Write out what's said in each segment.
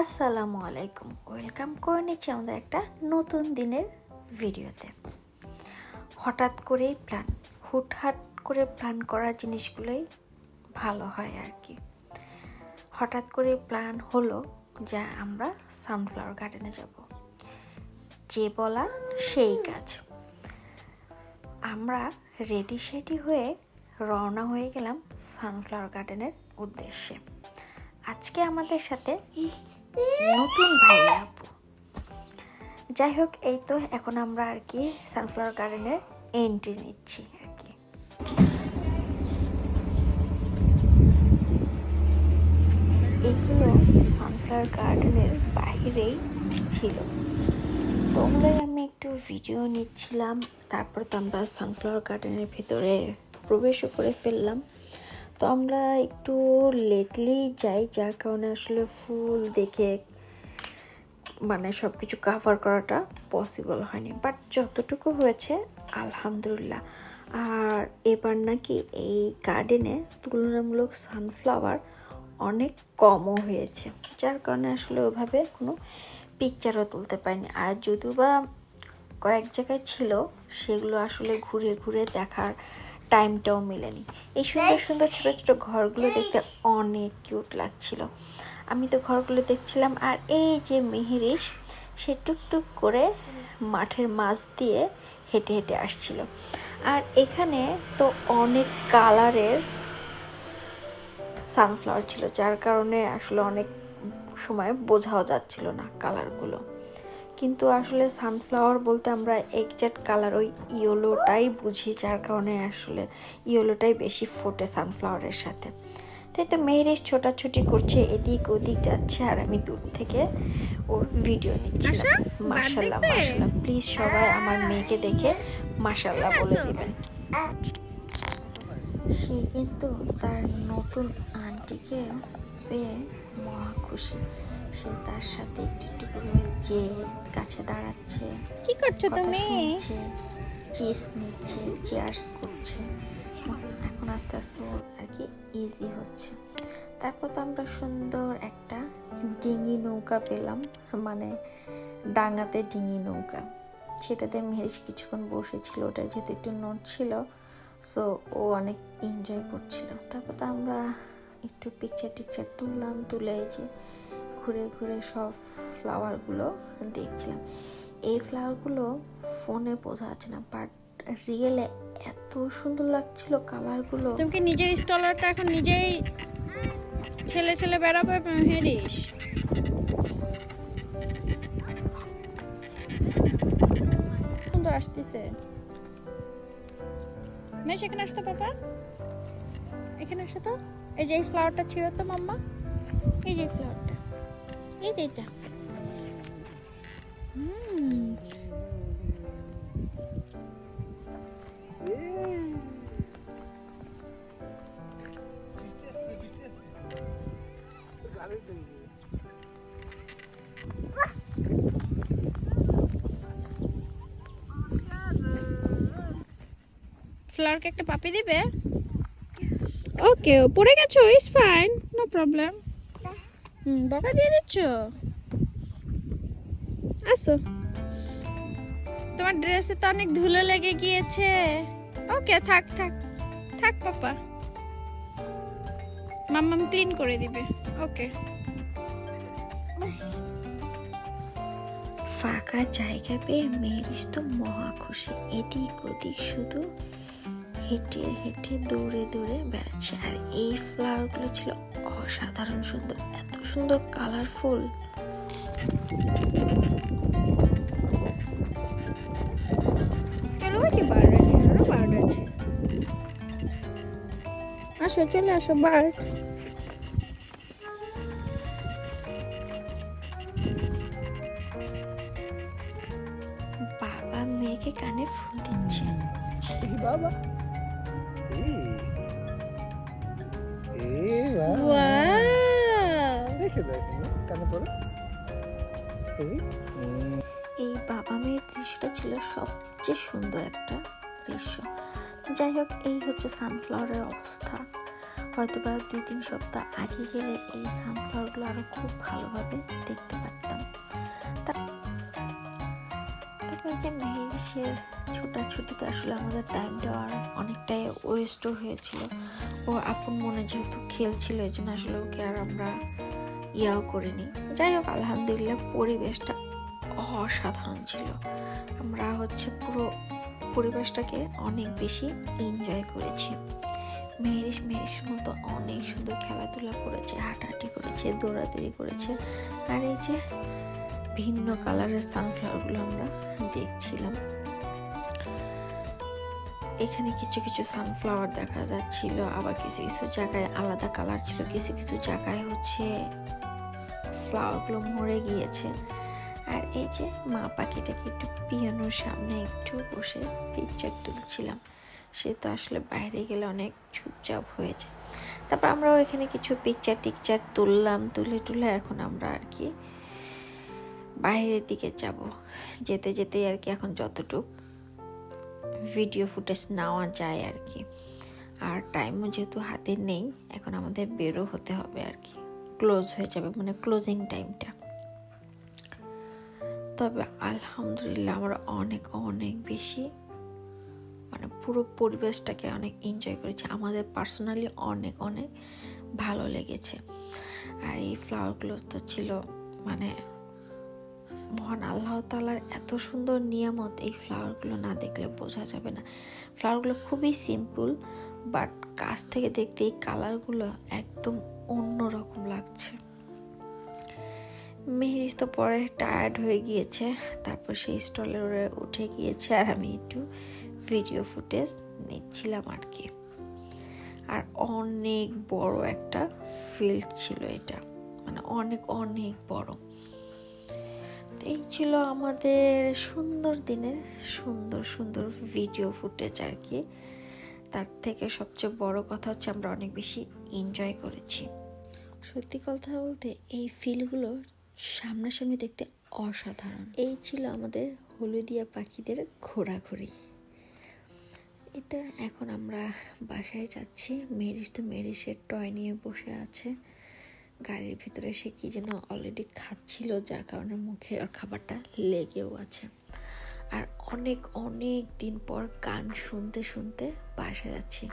আসসালামু আলাইকুম। ওয়েলকাম করে নিচ্ছি আমাদের একটা নতুন দিনের ভিডিওতে। হঠাৎ করেই প্ল্যান হুটহাট করে প্ল্যান করা জিনিসগুলোই ভালো হয় আর কি হঠাৎ করে প্ল্যান হলো যে আমরা সানফ্লাওয়ার গার্ডেনে যাব। যে বলা সেই কাজ। আমরা রেডি সেডি হয়ে রওনা হয়ে গেলাম সানফ্লাওয়ার গার্ডেনের উদ্দেশ্যে। আজকে আমাদের সাথে নতুন ভাইয়া আপু যাই হোক এই তো এখন আমরা আর কি সানফ্লাওয়ার গার্ডেনের এন্ট্রি নিচ্ছি আর কি। এগুলো সানফ্লাওয়ার গার্ডেনের বাইরেই ছিল। তো ওগুলোই আমি একটু ভিডিও নিচ্ছিলাম, তারপর তো আমরা সানফ্লাওয়ার গার্ডেনের ভিতরে প্রবেশও করে ফেললাম। তো আমরা একটু লেটলি যাই, যার কারণে আসলে ফুল দেখে মানে সব কিছু কাভার করাটা পসিবল হয়নি। বাট যতটুকু হয়েছে, আলহামদুলিল্লাহ। আর এবার নাকি এই গার্ডেনে তুলনামূলক সানফ্লাওয়ার অনেক কমও হয়েছে। যার কারণে আসলে ওভাবে কোনো পিকচারও তুলতে পারিনি। আর যদিও বা কয়েক জায়গায় ছিল, সেগুলো আসলে ঘুরে ঘুরে দেখার টাইমটাও মেলেনি। এই সুন্দর সুন্দর ছোটো ছোটো ঘরগুলো দেখতে অনেক কিউট লাগছিল। আমি তো ঘরগুলো দেখছিলাম আর এই যে মেহেরিস সে টুকটুক করে মাঠের মাছ দিয়ে হেঁটে হেঁটে আসছিল। আর এখানে তো অনেক কালারের সানফ্লাওয়ার ছিল, যার কারণে আসলে অনেক সময় বোঝাও যাচ্ছিল না কালারগুলো। কিন্তু আসলে সানফ্লাওয়ার বলতে আমরা একজ্যাক্ট কালার ওই ইয়েলোটাই বুঝি যার কারণে আসলে ইয়েলোটাই বেশি ফোটে সানফ্লাওয়ারের সাথে। তাই তো মেয়েরের ছোটাছুটি করছে এদিক ওদিক যাচ্ছে আর আমি দূর থেকে ওর ভিডিও নিচ্ছিলাম মাশাল্লাহ মাশাল্লাহ প্লিজ সবাই আমার মেয়েকে দেখে মাশাল্লাহ বলে দিবেন। সে কিন্তু তার নতুন আন্টিকে পেয়ে মহা খুশি। সে তার সাথে একটু একটু করে যে কাছে দাঁড়াচ্ছে কি করছ তুমি? চিপস নিচ্ছে চেয়ার্স করছে। এখন আস্তে আস্তে আর কি ইজি হচ্ছে। তারপর তো আমরা সুন্দর একটা ডিঙি নৌকা পেলাম মানে ডাঙাতে ডিঙি নৌকা। সেটাতে মেহেরিস কিছুক্ষণ বসেছিল ওটা যেহেতু একটু নোট ছিল সো ও অনেক এনজয় করছিল। তারপর তো আমরা একটু পিকচার টিকচার তুললাম, তুলে যে ঘুরে ঘুরে সব ফ্লাওয়ারগুলো দেখছিলাম। এই ফ্লাওয়ারগুলো ফোনে বোঝা যাচ্ছে না বাট রিয়েলে এত সুন্দর লাগছিল কালারগুলো তুমি কি নিজের স্টলারটা এখন নিজেই ছেলে ছেলে বেড়াবে হেরিস? সুন্দর আসতেছে। মেশ, এখানে আসতো পাপা? এখানে আসো তো। এই যে এই ফ্লাওয়ারটা ছিল তো মাম্মা? এই যে ফ্লাওয়ারটা এই যে এটা ফ্লাওয়ারকে একটা পাপি দিবে? ওকে, পড়ে গেছো ইটস ফাইন নো প্রবলেম হুম বকা দিয়ে দিচ্ছ? আসো। তোমার ড্রেসে তো অনেক ধুলো লেগে গিয়েছে। ওকে, থাক থাক থাক, পাপা। মাম্মাম ক্লিন করে দিবে, ওকে। ফাঁকা জায়গা পেয়ে মেয়েরিস তো মহা খুশি, এদিক ওদিক শুধু হেঁটে হেঁটে দৌড়ে দৌড়ে বেড়াচ্ছে। আর এই ফ্লাওয়ারগুলো ছিল অসাধারণ সুন্দর এত সুন্দর কালারফুল চলো ওই বার্ড আছে? আরও বার্ড আছে। আসো চলে আসো বার্ড বাবা মেয়েকে কানে ফুল দিচ্ছে। বাবা। এই বাবা পড়ো। এই। বাবা মেয়ের দৃশ্যটা ছিল সবচেয়ে সুন্দর একটা দৃশ্য। যাই হোক এই হচ্ছে সানফ্লাওয়ারের অবস্থা। হয়তো বা দুই তিন সপ্তাহ আগে গেলে এই সানফ্লাওয়ারগুলো আরও খুব ভালোভাবে দেখতে পারতাম। তা- তারপরে যে মেহেরিসের ছোটাছুটিতে আসলে আমাদের টাইমটা আর অনেকটাই ওয়েস্টও হয়েছিল। ও আপন মনে যেহেতু খেলছিল, এই জন্য আসলে ওকে আর আমরা ইয়াও করিনি। যাই হোক, আলহামদুলিল্লাহ পরিবেশটা অসাধারণ ছিল। আমরা হচ্ছে পুরো পরিবেশটাকে অনেক বেশি এনজয় করেছি। মেহেরিস মেহেরিস মতো অনেক সুন্দর খেলাধুলা করেছে, হাঁটাহাঁটি করেছে, দৌড়াদৌড়ি করেছে। আর এই যে ভিন্ন কালারের সানফ্লাওয়ারগুলো আমরা দেখছিলাম। এখানে কিছু কিছু সানফ্লাওয়ার দেখা যাচ্ছিল, আবার কিছু কিছু জায়গায় আলাদা কালার ছিল, কিছু কিছু জায়গায় হচ্ছে ফ্লাওয়ারগুলো মরে গিয়েছে। আর এই যে মা পাখিটাকে একটু পিয়ানোর সামনে একটু বসে পিকচার তুলছিলাম, সে তো আসলে বাইরে গেলে অনেক চুপচাপ হয়ে যায়। তারপর আমরাও এখানে কিছু পিকচার টিকচার তুললাম তুলে টুলে এখন আমরা আর কি বাইরের দিকে যাব। যেতে যেতে আর কি এখন যতটুক ভিডিও ফুটেজ নেওয়া যায় আর কি। আর টাইমও যেহেতু হাতে নেই, এখন আমাদের বেরো হতে হবে আর কি। ক্লোজ হয়ে যাবে মানে ক্লোজিং টাইমটা তবে আলহামদুলিল্লাহ আমরা অনেক অনেক বেশি মানে পুরো পরিবেশটাকে অনেক এনজয় করেছি। আমাদের পার্সোনালি অনেক অনেক ভালো লেগেছে। আর এই ফ্লাওয়ারগুলো তো ছিল মানে মহান আল্লাহ তালার এত সুন্দর নিয়ামত এই ফ্লাওয়ারগুলো না দেখলে বোঝা যাবে না। ফ্লাওয়ারগুলো খুবই সিম্পল বাট কাছ থেকে দেখতে এই কালারগুলো একদম অন্যরকম লাগছে। মেহেরিস তো পরে টায়ার্ড হয়ে গিয়েছে, তারপর সেই স্টলের উঠে গিয়েছে আর আমি একটু ভিডিও ফুটেজ নিচ্ছিলাম আর কি। আর অনেক বড় একটা ফিল্ড ছিল এটা মানে অনেক অনেক বড়। এই ছিল আমাদের সুন্দর দিনের সুন্দর সুন্দর ভিডিও ফুটেজ আর কি। তার থেকে সবচেয়ে বড় কথা হচ্ছে আমরা অনেক বেশি এনজয় করেছি। সত্যি কথা বলতে এই ফিলগুলো সামনাসামনি দেখতে অসাধারণ। এই ছিল আমাদের হলুদিয়া পাখিদের ঘোরাঘুরি। এটা এখন আমরা বাসায় যাচ্ছি। মেরিস তো মেরিসের টয় নিয়ে বসে আছে। গাড়ির ভিতরে সে কি যেন অলরেডি খাচ্ছিল, যার কারণে মুখে খাবারটা লেগেও আছে। আর অনেক অনেক দিন পর গান শুনতে শুনতে বাসা যাচ্ছি।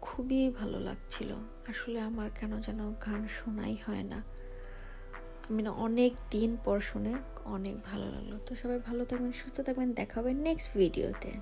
খুবই ভালো লাগছিল। আসলে আমার কেন যেন গান শোনাই হয় না। আমি না অনেক দিন পর শুনে অনেক ভালো লাগল। তো সবাই ভালো থাকবেন, সুস্থ থাকবেন। দেখা হবে নেক্সট ভিডিওতে